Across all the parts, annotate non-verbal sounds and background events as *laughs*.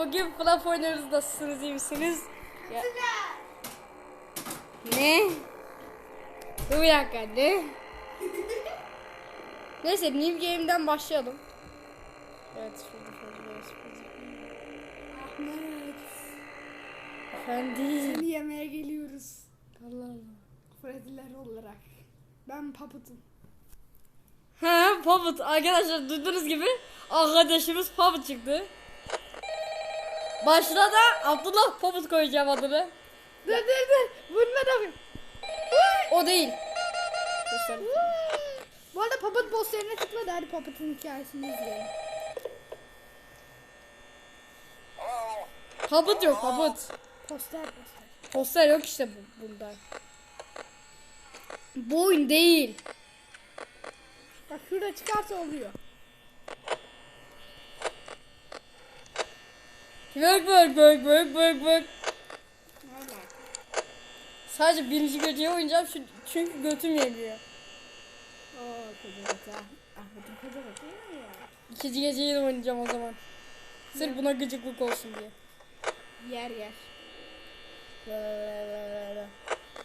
Bugün FNAF oynuyoruz. Nasılsınız? iyi misiniz? Ya. Ne? Dur bir dakika ne? Neyse New Game'den başlayalım. Evet şurada şurada şurada. Ahmet. Efendim. Seni yemeğe geliyoruz. Allah Allah. Freddy'ler olarak. Ben Puppet'ım. Ha Puppet arkadaşlar duyduğunuz gibi arkadaşımız Puppet çıktı. Başına da Abdullah Puppet koyacağım adını. Dur dur dur. Bununla da O değil. Göster. Bu arada Puppet boss yerine tıkladı. Hadi Puppet'ın hikayesini izleyelim. Puppet yok Puppet. Poster poster. Poster yok işte bu, bunda. Bu oyun değil. Bak şurada çıkarsa oluyor. Bök bök bök bök bök. Valla. Sadece birinci geceyi oynayacağım çünkü götüm yemiyor. Oo koca koca. Ahmet'in? İkinci geceyi de oynayacağım o zaman. Sırf buna gıcıklık olsun diye. Yer yer.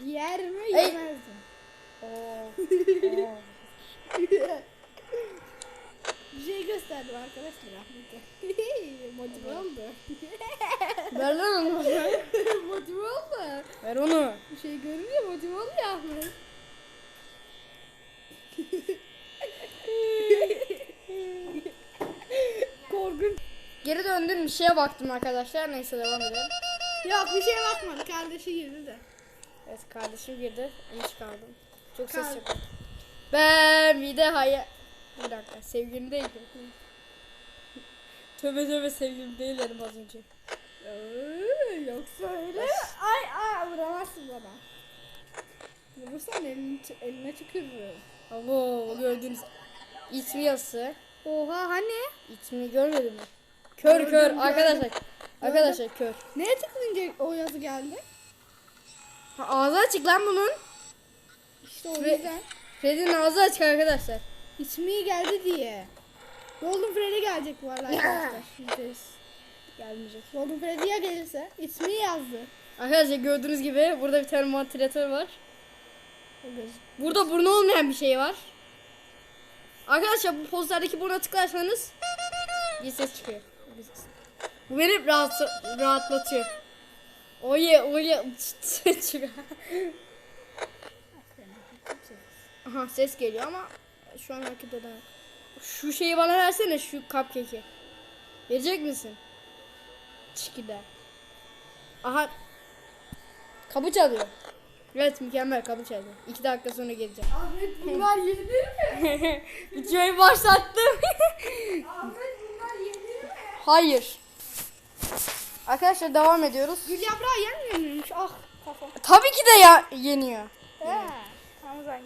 Yer mi yemez mi? Oo. Oo. *laughs* Bir şey gösterdim arkadaşlar Ahmet'e. *laughs* Motive oldu. *laughs* Ver lan onu. motive oldu. Ver onu. Bir şey görünüyor motive oldu ya Ahmet. *laughs* Korkunç. Geri döndüm bir şeye baktım arkadaşlar. Neyse devam edelim. Yok bir şeye bakmadı kardeşi girdi de. Evet kardeşim girdi. Onu çıkardım. Çok ses yapıyor. Ben bir de hayal... Bir dakika sevgilim değil. tövbe tövbe sevgilim değil dedim az önce. Ee, yoksa öyle. Ay ay vuramazsın bana. Vurursan elini, eline tükürürüm. Abo gördüğünüz ismi yazısı. Oha hani? İsmini görmedin mi? Kör Gördüm, kör gördüm. arkadaşlar. Arkadaşlar kör. Neye tıklayınca o yazı geldi? Ha, ağzı açık lan bunun. İşte o Ve- yüzden. Freddy'nin ağzı açık arkadaşlar. İsmi geldi diye. Golden Freddy gelecek bu arada arkadaşlar. *coughs* Yüzdeyiz. Gelmeyecek. Golden Freddy ya gelirse ismi yazdı. Arkadaşlar gördüğünüz gibi burada bir tane vantilatör var. Burada burnu olmayan bir şey var. Arkadaşlar bu posterdeki buruna tıklarsanız bir ses çıkıyor. Bu beni rahat, rahatlatıyor. Oye oye *laughs* çıkıyor. Aha ses geliyor ama şu an hareket. Şu şeyi bana versene şu cupcake'i. Verecek misin? Çikide. Aha. Kapı çalıyor. Evet mükemmel kapı çalıyor. İki dakika sonra geleceğim. Ahmet bunlar yenir mi? *laughs* Videoyu başlattım. Ahmet bunlar yenir mi? Hayır. Arkadaşlar devam ediyoruz. Gül yaprağı yenmiyor muymuş? Ah. Tabii ki de ya yeniyor. He. Tamam ben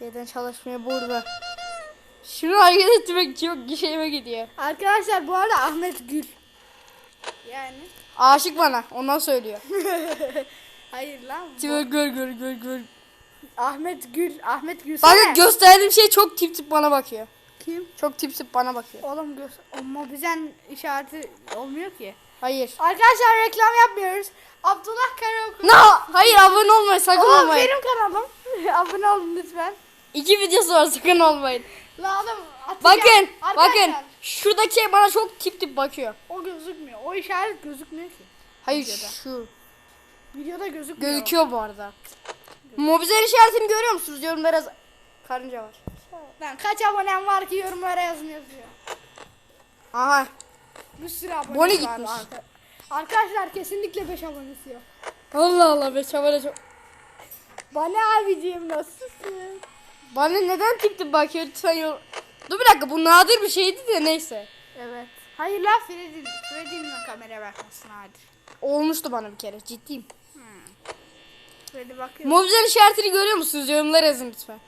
Yerden çalışmıyor burada. Şunu hareket etmek çok şeyime gidiyor. Arkadaşlar bu arada Ahmet Gül. Yani. Aşık bana. Ondan söylüyor. *laughs* Hayır lan. bu- Gör gör gör gör. Ahmet Gül. Ahmet Gül. Bakın gösterdiğim şey çok tip tip bana bakıyor. Kim? Çok tip tip bana bakıyor. Oğlum göz. Ama bizen işareti olmuyor ki. Hayır. Arkadaşlar reklam yapmıyoruz. Abdullah Karaokul. No! Hayır abone olmayın sakın Aa, olmayın. benim kanalım. *laughs* Abone olun lütfen. İki videosu var sakın olmayın. La atacağım. Bakın Arkadaşlar, bakın. Şuradaki şey bana çok tip tip bakıyor. O gözükmüyor. O işaret gözükmüyor ki. Hayır Videoda. şu. Videoda gözükmüyor. Gözüküyor bu arada. Mobizel işaretini görüyor musunuz? Yorumlara yaz- karınca var. Lan kaç abonem var ki yorumlara yazın yazıyor. Aha. Bir sürü abone Boni var. gitmiş. arka- Arkadaşlar kesinlikle 5 abonesi yok. Allah Allah be çabala çok. Bana abicim nasılsın? Bana neden tip tip bakıyor lütfen yor. Dur bir dakika bu nadir bir şeydi de neyse. Evet. Hayır Freddy. Freddy'nin kamera bakması nadir. Olmuştu bana bir kere ciddiyim. Freddy bakıyor. Mobizel işaretini görüyor musunuz? Yorumlara yazın lütfen.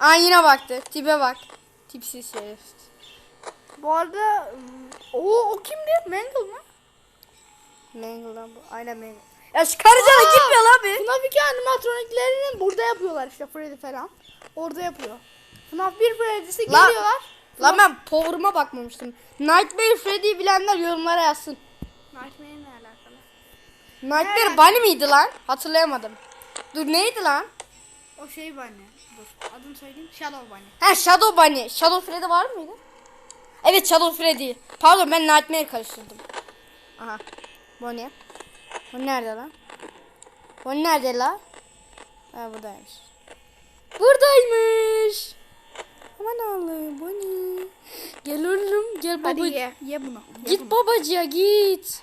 Aa yine baktı. Tipe bak. Tipsiz şerefsiz. Bu arada ım, o o kimdi? Mangle mı? Mangle'dan bu. Aynen Mangle. Ya şu karıcana Aa! gitmiyor lan bir. FNAF 2 animatroniklerini burada yapıyorlar işte Freddy falan. Orada yapıyor. FNAF 1 Freddy'si Lan- geliyorlar. Lan ben power'ıma bakmamıştım. Nightmare Freddy'yi bilenler yorumlara yazsın. Nightmare'le ne alakalı? Nightmare Bunny miydi lan? Hatırlayamadım. Dur neydi lan? O şey Bunny. Dur adını söyleyeyim. Shadow Bunny. Ha Shadow Bunny. Shadow Freddy var mıydı? Evet Shadow Freddy. Pardon ben Nightmare karıştırdım. Aha. Bonnie. Bonnie nerede lan? Bonnie nerede lan? Ha buradaymış. Buradaymış. Aman Allah'ım Bonnie. Gel oğlum gel Hadi baba. ye. Ye bunu. Ye Git bunu. babacıya git.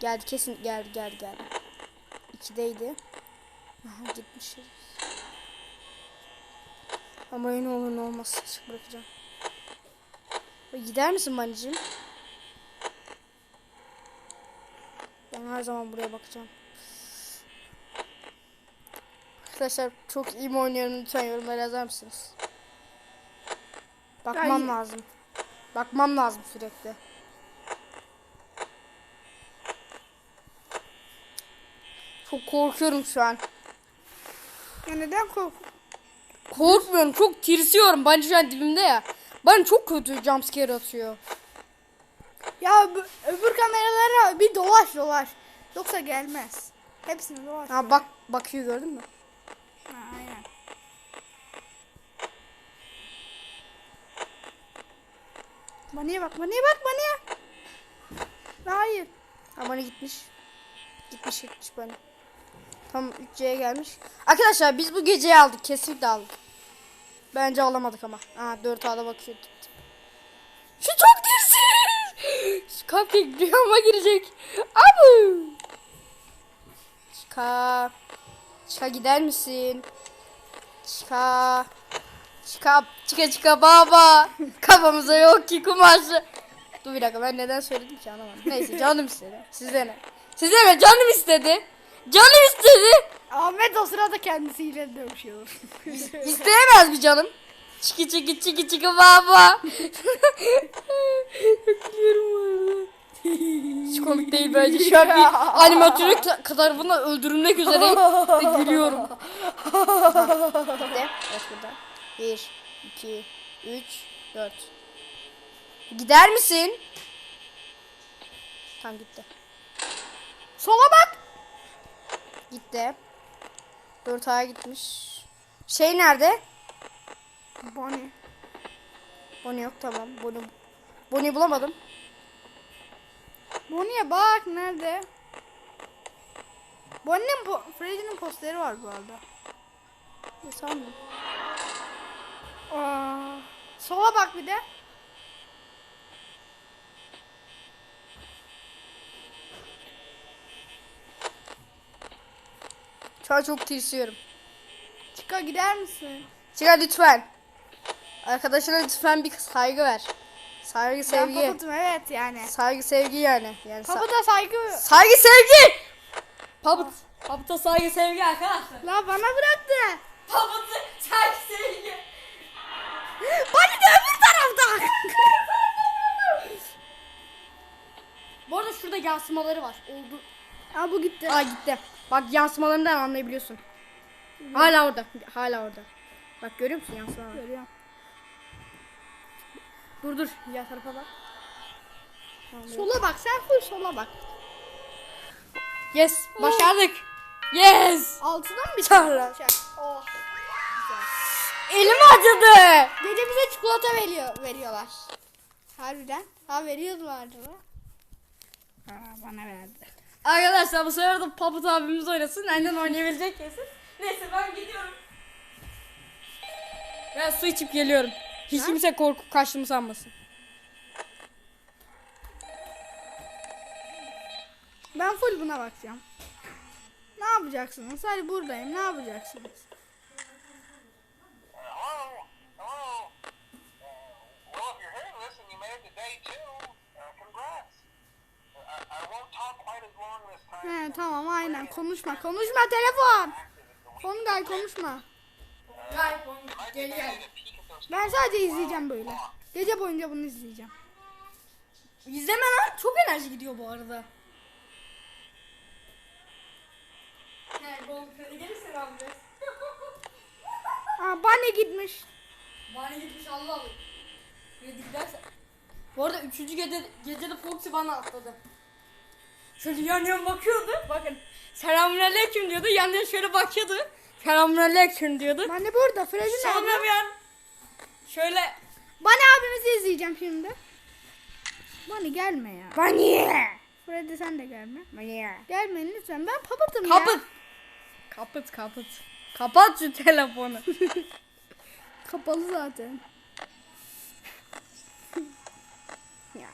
Geldi kesin geldi geldi geldi. İkideydi. Aha gitmiş. Ama ne olur ne olmaz bırakacağım. Gider misin Banicim? Ben her zaman buraya bakacağım. Arkadaşlar çok iyi mi oynuyorum lütfen yorumlara yazar mısınız? Bakmam iyi. lazım. Bakmam lazım sürekli. Çok korkuyorum şu an. Ya neden kork? Korkmuyorum çok tirsiyorum. Bence şu an dibimde ya. Bana çok kötü jumpscare atıyor. Ya öbür kameralara bir dolaş dolaş. Yoksa gelmez. Hepsini dolaş. Ha bak bakıyor gördün mü? Ha, aynen. Baniye bak, baniye bak, baniye. Hayır. Ha bana gitmiş. Gitmiş gitmiş bana. Tam 3C'ye gelmiş. Arkadaşlar biz bu geceyi aldık. Kesinlikle aldık. Bence alamadık ama. Aha 4A'da bakıyor. Şu çok dirsiz. Şu cupcake rüyama girecek. Abu. Çıka. Çıka gider misin? Çıka. Çıka çıka çıka baba. Kafamıza yok ki kumaşı. Dur bir dakika ben neden söyledim ki anlamadım. Neyse canım istedi. Size ne? Size ne? Canım istedi. Canım istedi. Ahmet o sırada kendisiyle dövüşüyor. İsteyemez mi canım? Çiki çiki çiki çiki baba. Gülüyorum. Hiç komik değil bence. Şu an bir animatörlük ta- tarafından öldürülmek üzereyim ve gülüyorum. Gitti. Evet burada. 1, 2, 3, 4. Gider misin? Tamam gitti. Sola bak. Gitti. 4 aya gitmiş. Şey nerede? Bonnie. Bonnie yok tamam. Bonnie, Bonnie bulamadım. Bonnie'ye bak nerede? Bonnie'nin po Freddy'nin posteri var bu arada. Ne sandım? Aa, sola bak bir de. Şu an çok tırsıyorum. Çıka gider misin? Çıkar lütfen. Arkadaşına lütfen bir saygı ver. Saygı Ben sevgi. papatım evet yani. Saygı sevgi yani. Yani Papata saygı. saygı sevgi. Pabut. Pabuta saygı sevgi arkadaşlar. La bana bıraktı. Pabuta saygı sevgi. Bonnie de öbür tarafta. Bu arada şurada yansımaları var. Oldu. Aa bu gitti. Aa gitti. Bak yansımalarından anlayabiliyorsun. Hala orada. Hala orada. Bak görüyor musun yansımaları? Görüyorum. Dur dur. Diğer tarafa bak. Sola bak sen full sola bak. Yes. Başardık. Yes. Altından bir Çağla. Oh. Elim acıdı. Gece bize çikolata veriyor veriyorlar. Harbiden. Ha veriyordular acaba. Ha bana verdi. Arkadaşlar bu sefer de Paput abimiz oynasın. Annen oynayabilecek kesin. Neyse ben gidiyorum. Ben su içip geliyorum. Hiç kimse korkup kaçtığımı sanmasın. Ben full buna bakacağım. Ne yapacaksınız? Hadi buradayım. Ne yapacaksınız? He tamam aynen. Konuşma. Konuşma telefon. Kongay konuşma. Might be better Ben sadece izleyeceğim böyle. Gece boyunca bunu izleyeceğim. İzleme lan. Çok enerji gidiyor bu arada. Aa Bunny gitmiş. Bana gitmiş Allah Freddy giderse. Bu arada üçüncü gece, gecede Foxy bana atladı. Şöyle yan yan bakıyordu. Bakın. Selamünaleyküm diyordu. Yan yan şöyle bakıyordu. Selamünaleyküm diyordu. Ben de burada. Freddy Sonra nerede? bir an şöyle Bana abimizi izleyeceğim şimdi. Bani gelme ya. Baniye. Freddy sen de gelme. Baniye. Gelmeyin lütfen. Ben papatım ya. Kapıt. Kapıt kapıt. Kapat şu telefonu. *laughs* Kapalı zaten. *laughs* ya.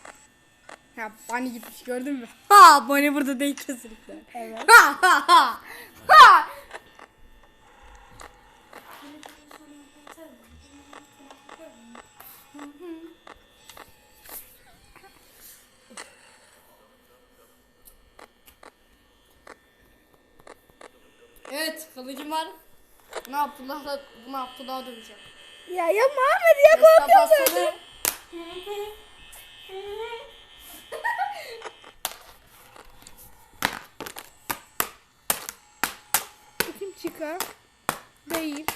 Ya Bunny gitmiş gördün mü? Ha Bunny burada değil kesinlikle. Evet. Ha ha ha. Ha. Evet kılıcım var. Bunu Abdullah'la bunu Abdullah'a döveceğim. Ya yapma Ahmet ya korkuyorum zaten. *laughs* Kim çıkar? Değil.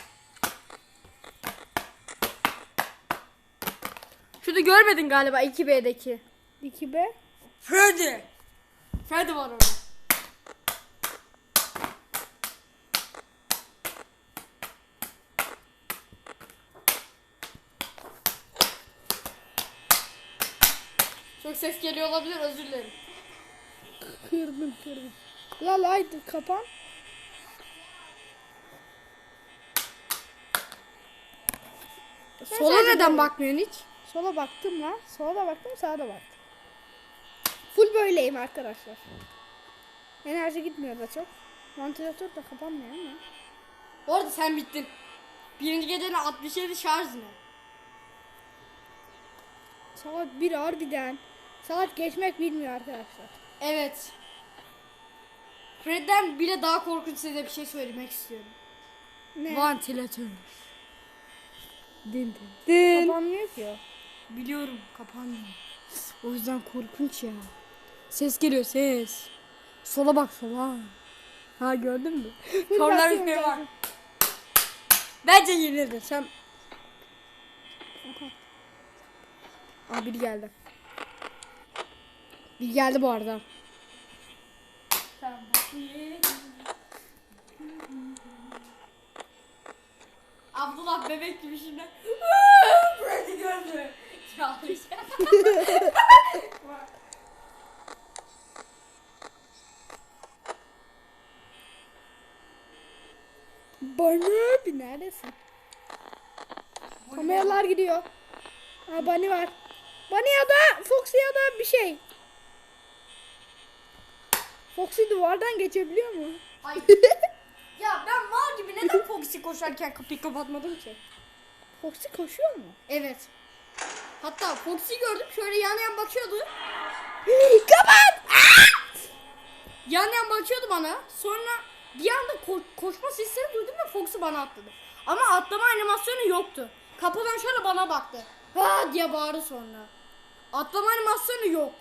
Şurada görmedin galiba 2B'deki. 2B. Freddy. Freddy var orada. Ses geliyor olabilir özür dilerim. Kırdım kırdım. La laydı kapan. Sola neden bakmıyorsun hiç? Sola baktım lan. Sola da baktım sağa da baktım. Full böyleyim arkadaşlar. Enerji gitmiyor da çok. Ventilatör de kapanmıyor ama. Bu arada sen bittin. Birinci gecenin 67 şarj ne? Saat 1 harbiden. Saat geçmek bilmiyor arkadaşlar. Evet. Fred'den bile daha korkunç size bir şey söylemek istiyorum. Ne? Vantilatör. Din din. Din. Kapanmıyor ki o. Biliyorum kapanmıyor. O yüzden korkunç ya. Ses geliyor ses. Sola bak sola. Ha gördün mü? Sorular bir var. Bence yenildi. Sen... Aa biri geldi. Biri geldi bu arada. Abdullah bebek gibi şimdi. Freddy gördü. Bir neredesin? Kameralar gidiyor. Ha Bunny var. Bunny ya da Foxy ya da bir şey. Foxy duvardan geçebiliyor mu? Ay. *laughs* ya ben mal gibi neden Foxy koşarken kapıyı kapatmadım ki? Foxy koşuyor mu? Evet. Hatta Foxy gördüm şöyle yan yan bakıyordu. *gasps* Kapat! Yan yan bakıyordu bana. Sonra bir anda ko- koşma sesleri duydum ve Foxy bana atladı. Ama atlama animasyonu yoktu. Kapıdan şöyle bana baktı. Ha diye bağırdı sonra. Atlama animasyonu yok.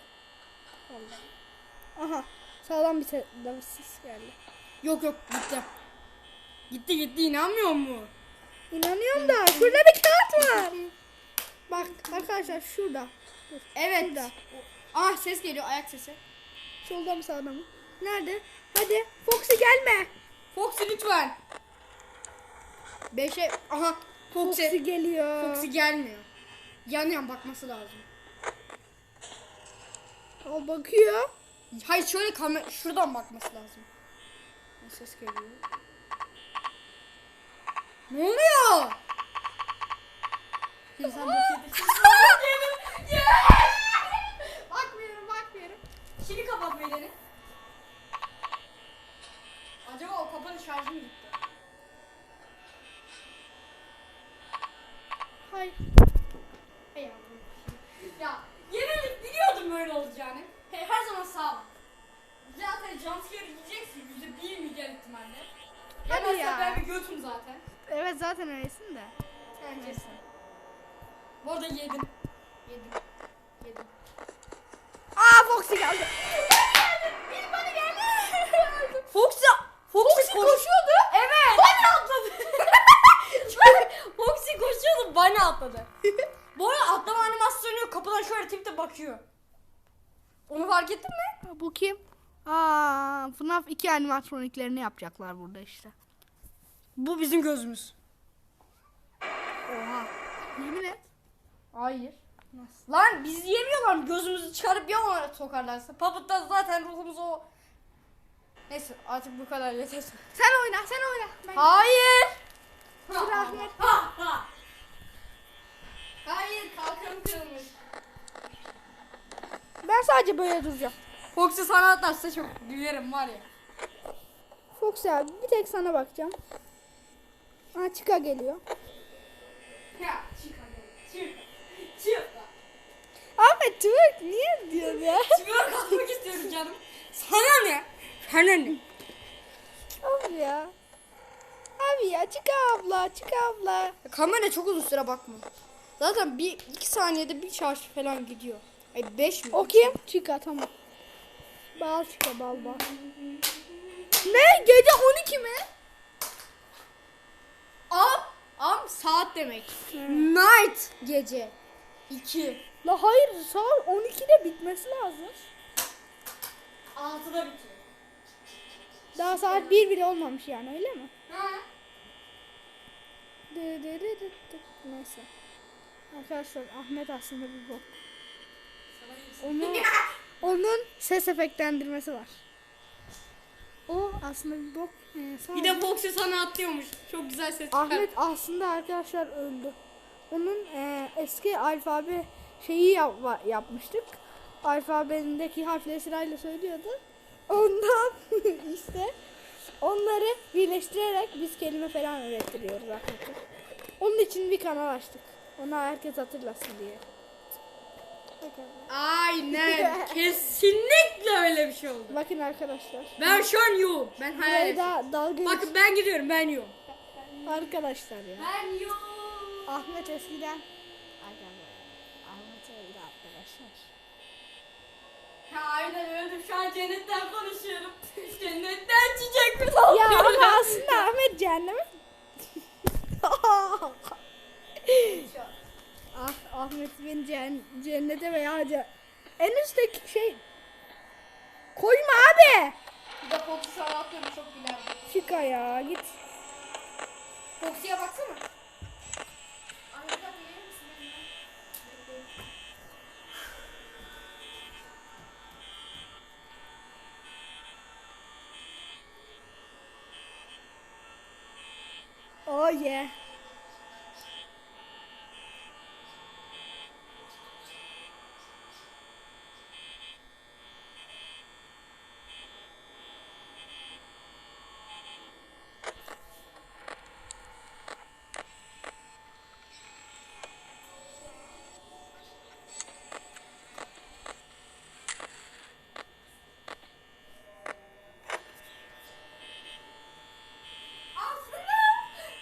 Aha. Sağlam bir ses geldi. Yok yok gitti. Gitti gitti inanmıyor mu? İnanıyorum da şurada bir kağıt var. Bak arkadaşlar şurada. Dur. Evet. Şurada. Ah ses geliyor ayak sesi. Solda mı sağda mı? Nerede? Hadi Foxy gelme. Foxy lütfen. Beşe aha Foxy. Foxy geliyor. Foxy gelmiyor. Yan yan bakması lazım. O bakıyor. Hayır şöyle kamera şuradan bakması lazım. Ses geliyor. Ne oluyor? Bakıyorsun. *laughs* bakmıyorum bakmıyorum. Şimdi kapat bedeni. Acaba o kapanın şarjı mı gitti? Hayır. Ey yavrum. Ya yenildik biliyordum böyle olacağını. He, her zaman sağ ol. Zaten jumpscare yiyeceksin yüzde bir milyar ihtimalle. Hadi Yemezsen ya. ben bir götüm zaten. Evet zaten öylesin de. Bence Bu arada yedim. Yedim. Yedim. Aa Foxy geldi. Foxy, Foxy, koşuyordu. Evet. Bunny atladı. *laughs* Foxy koşuyordu, Bunny atladı. Bu arada atlama animasyonu bakıyor. Onu fark ettin mi? Bu kim? Aa, FNAF 2 animatroniklerini yapacaklar burada işte. Bu bizim gözümüz. Oha. Yemin et. Hayır. Nasıl? Lan biz yemiyorlar mı? Gözümüzü çıkarıp ya ona sokarlarsa. Puppet'ta zaten ruhumuz o. Neyse artık bu kadar yeter. Sen oyna, sen oyna. Ben... Hayır. Ahmet. Hayır kalkanım kırılmış. Ben sadece böyle duracağım. Foxy sana atarsa çok gülerim var ya. Fox bir tek sana bakacağım. Aa Chica geliyor. Ya hadi. Çık. Çık. Ahmet twerk niye diyor ya? *laughs* Çıkıyor kalkmak istiyorum canım. Sana ne? Sana ne? Abi ya. Abi ya Chica abla, Chica abla. Kamera çok uzun süre bakma. Zaten bir iki saniyede bir şarj falan gidiyor. Ay beş mi? O kim? Tamam. Bal Chica bal bal. Ne? Gece 12 mi? Am, am saat demek. Night gece. İki. La hayır saat 12'de bitmesi lazım. Altıda bitiyor. Daha saat 1 bile olmamış yani öyle mi? Ha? Neyse. Arkadaşlar Ahmet aslında bir bok. Onu, onun ses efektlendirmesi var. O aslında bir bok. Ee, Bir de Foxy sana atlıyormuş. Çok güzel ses çıkar. Ahmet aslında arkadaşlar öldü. Onun e, eski alfabe şeyi yap- yapmıştık. Alfabendeki harfleri sırayla söylüyordu. Ondan *laughs* işte onları birleştirerek biz kelime falan ürettiriyoruz arkadaşlar. Onun için bir kanal açtık. Ona herkes hatırlasın diye. Aynen. *laughs* Kesinlikle öyle bir şey oldu. Bakın arkadaşlar. Ben şu an yoğum. Ben hayal Burayı ettim. da dalga Bakın ben gidiyorum ben geç- arkadaşlar ya. Ben yoğum. Ahmet eskiden Ahmet öldü arkadaşlar. Ha, aynen öldüm. Şu an cennetten konuşuyorum. *laughs* cennetten çiçek mi Ya ama aslında Ahmet cehenneme *laughs* ah Ahmet beni cennete veya ce- en üstteki şey koyma abi. Bir de Foxy sana atlıyorum çok gülerdim. Şika ya git. Foxy'ye baksana. Oh yeah. Aslında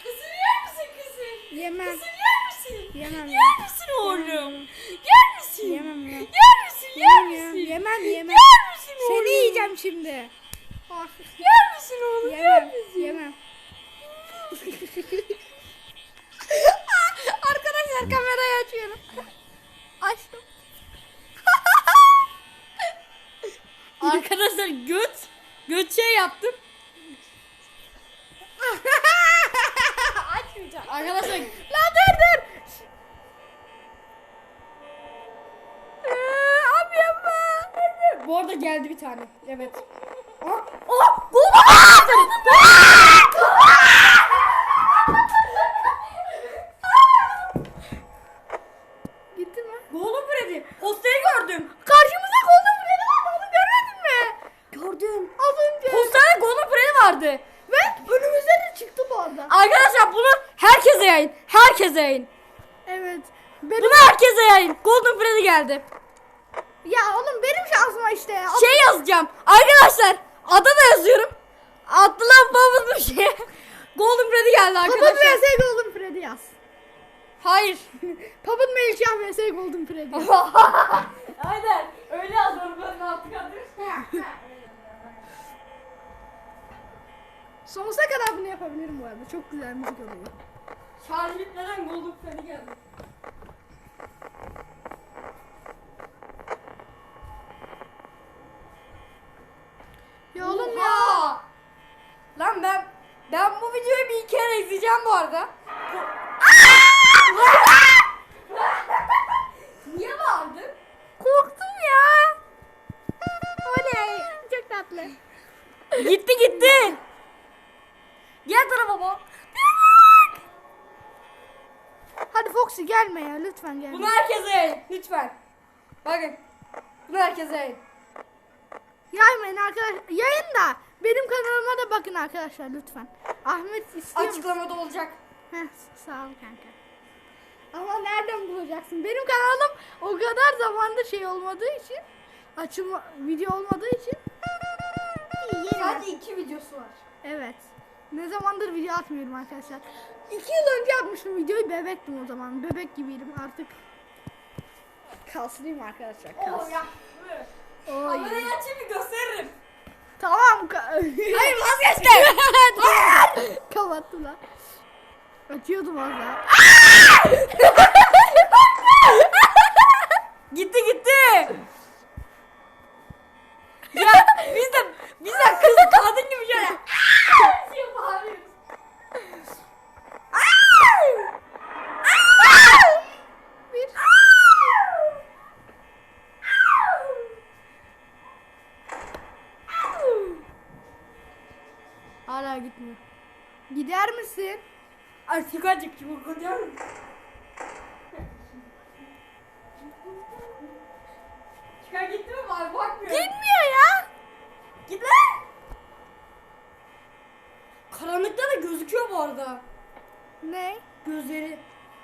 kısır yer misin kısır? Yemem. Kısır yer misin? Yemem ya. Yer misin oğlum? Yer misin? Yemem ya. Yer misin? Yer Yemem ya. misin? Yemem yemem. Yer misin oğlum? Seni yiyeceğim şimdi. Ah, Yer misin oğlum? Yer yemem. misin? Yemem. Arkadaşlar kamerayı açıyorum. Açtım. Arkadaşlar göt göt şey yaptım. Açmayacağım. Arkadaşlar La dur dur. Ee, abi yapma. Bu arada geldi bir tane. Evet. Oh, Gitti mi? Golden Freddy. Posteri gördüm. Karşımıza Golden Freddy vardı onu görmedin mi? Gördüm. Az önce. Posterde Golden Freddy vardı. Ve önümüze de çıktı bu arada. Arkadaşlar bunu herkese yayın. Herkese yayın. Evet. Benim... Bunu herkese yayın. Golden Freddy geldi. Ya oğlum benim şansıma işte. Şey yazacağım. Arkadaşlar ada da yazıyorum. Attılan babamın bir şey. *laughs* Golden Freddy geldi Papın arkadaşlar. vs Golden Freddy yaz. Hayır. *laughs* Papın Melihcan vs Golden Freddy. *laughs* Aynen. Öyle yazıyorum ben de artık Sonsuza kadar bunu yapabilirim bu arada. Çok güzel müzik oluyor. Şarj bitmeden Golden Freddy geldi. oğlum ya. Lan ben ben bu videoyu bir kere izleyeceğim bu arada. Niye bağırdın? Korktum ya. Oley. Çok tatlı. gitti gitti. Diğer tarafa bak. Hadi Foxy gelme ya lütfen gelme. Bunu herkese yayın lütfen. Bakın. Bunu herkese yayın. Yaymayın arkadaşlar. Yayın da benim kanalıma da bakın arkadaşlar lütfen. Ahmet istiyor musun? Açıklamada olacak. Heh, sağ ol kanka. Ama nereden bulacaksın? Benim kanalım o kadar zamandır şey olmadığı için açılma video olmadığı için Sadece iki videosu var. Evet. Ne zamandır video atmıyorum arkadaşlar. İki yıl önce atmıştım videoyu bebektim o zaman. Bebek gibiydim artık. Kalsayım arkadaşlar. Kas. ya. Oy. Kamerayı açayım bir gösteririm. Tamam. Hayır *laughs* vazgeçtim. Hayır. Kapattılar. Açıyordum az daha. gitti gitti. ya biz de biz de kız kadın gibi şöyle. diye bağırıyoruz. Bir. Hala gitmiyor. Gider misin? Artık acık çok korkuyorum. Çıkar gitti mi bari bakmıyor. Gitmiyor ya. Git lan. Karanlıkta da gözüküyor bu arada. Ne? Gözleri.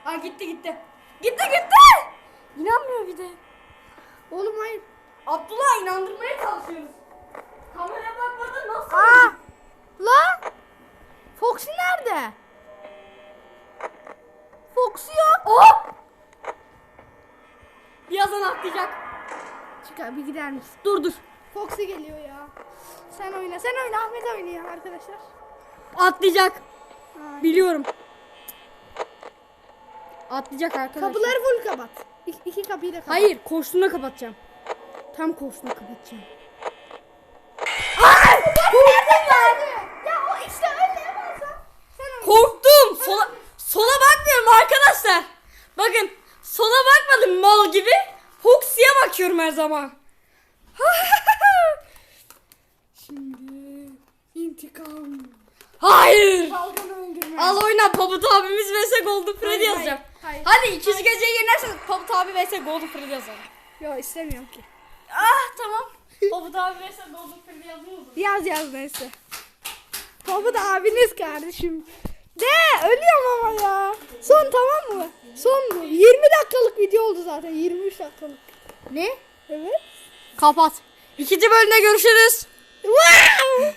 Ay gitti gitti. Gitti gitti. İnanmıyor bir de. Oğlum hayır. Abdullah inandırmaya çalışıyoruz. Kameraya bakmadan nasıl? Aa! La! Foxy nerede? Foxy yok. Oh! Birazdan atlayacak. Çıkar bir gider misin? Dur dur. Foxy geliyor ya. Sen oyna. Sen oyna. Ahmet oynuyor arkadaşlar. Atlayacak. Ay. Biliyorum. Atlayacak arkadaşlar. Kapıları full kapat. İki, iki kapıyı da kapat. Hayır koştuğunda kapatacağım. Tam koştuğunda kapatacağım. Ya o işte öyle oyna. Korktum. Sola, sola bakmıyorum arkadaşlar. Bakın sola bakmadım mal gibi. Foxy'ye bakıyorum her zaman. *laughs* Şimdi intikam. Hayır. Oyna Pamut abimiz vs Golden Freddy Hayır, yazacağım. hayır, hayır. Hadi ikinci geceyi yenerseniz Pamut abi vs Golden Freddy yazalım. Yok istemiyorum ki. Ah tamam. *laughs* Pamut abi vs Golden Freddy mı? Yaz yaz neyse. Baba da abiniz kardeşim. De ölüyorum ama ya. Son tamam mı? Son bu. 20 dakikalık video oldu zaten. 23 dakikalık. Ne? Evet. Kapat. İkinci bölümde görüşürüz. Wow!